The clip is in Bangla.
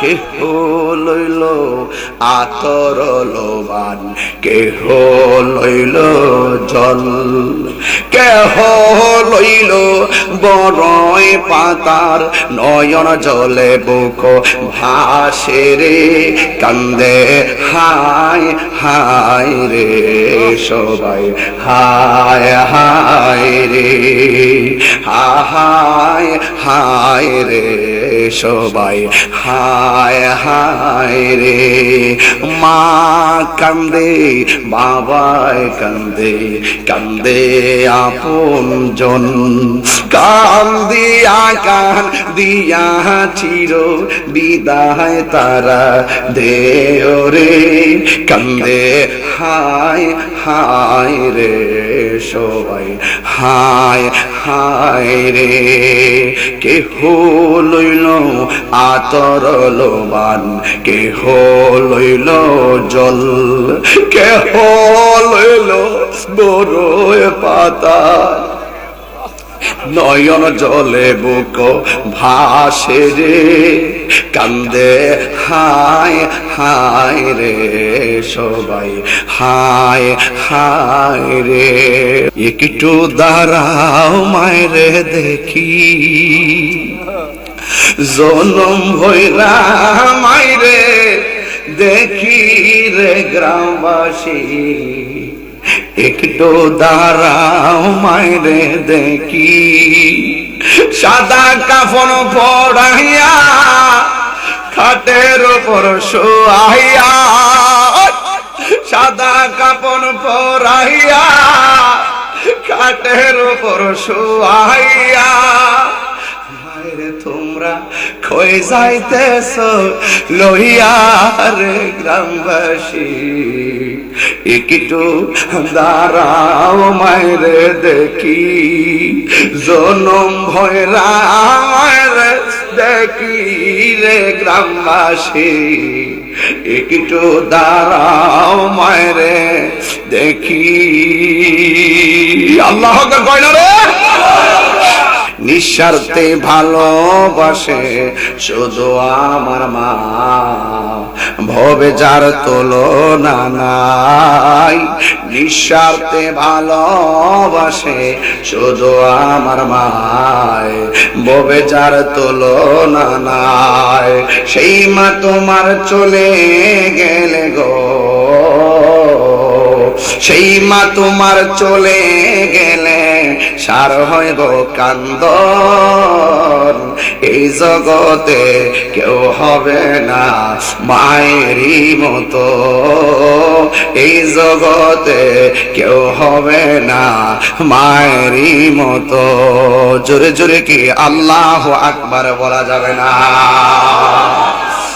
কেহ লইল, আতর লোবান। কেহ লইল জল। কেহ লইল বড়ই পাতার নয়ন জলে বুক ভাসে রে, কান্দে হায় হায় রে সবাই। হায় হায় রে, হায় হায় রে সবাই হায় হায় রে। মা কান্দে বাবায় কান্দে কান্দে আপন জন কান্দিয়া কান দিয়া চির বিদায় তারা দেও রে। কান্দে, হায় হায় রে সবাই। হায় হায় রে। কেহ লইল আতর লোবান, কেহ লইল জল, কেহ লইল বড় পাতা। নয়ন জলে বুক ভাসে রে, কান্দে হায় হায় রে সবাই হায় হায় রে। একটু দাঁড়াও মায়েরে দেখি জনম ভৈরা মাইরে, দেখি রে গ্রামবাসী। একটু দাঁড়াও মাইরে, দেখি। সাদা কাফন পড়াইয়া, খাটের ওপর শোয়াইয়া। সাদা কাপন পরাইয়া খাটের ওপর শোয়াইয়া। কই যাইতেছ লইয়া রে গ্রামবাসী? একটু দাঁড়াও মায়েরে দেখি, জনম ভয়রা দেখি রে গ্রামবাসী। একটু দাঁড়াও মায়েরে দেখি। আল্লাহ কয় রে। নিঃস্বার্থে ভালোবাসে শুধু আমার মা। ভবে যার তুলনা নাই নিঃস্বার্থে ভালোবাসে শুধু আমার মায়। ভবে যার তুলনা নাই, সেই মা তোমার চলে গেলে গো। সেই মা তোমার চলে গেলে সার হয় গো কান্দ এই জগতে কেউ হবে না মায়েরই মতো। এই জগতে কেউ হবে না মায়েরই মতো। জোরে জোরে কি আল্লাহ আকবার বলা যাবে না।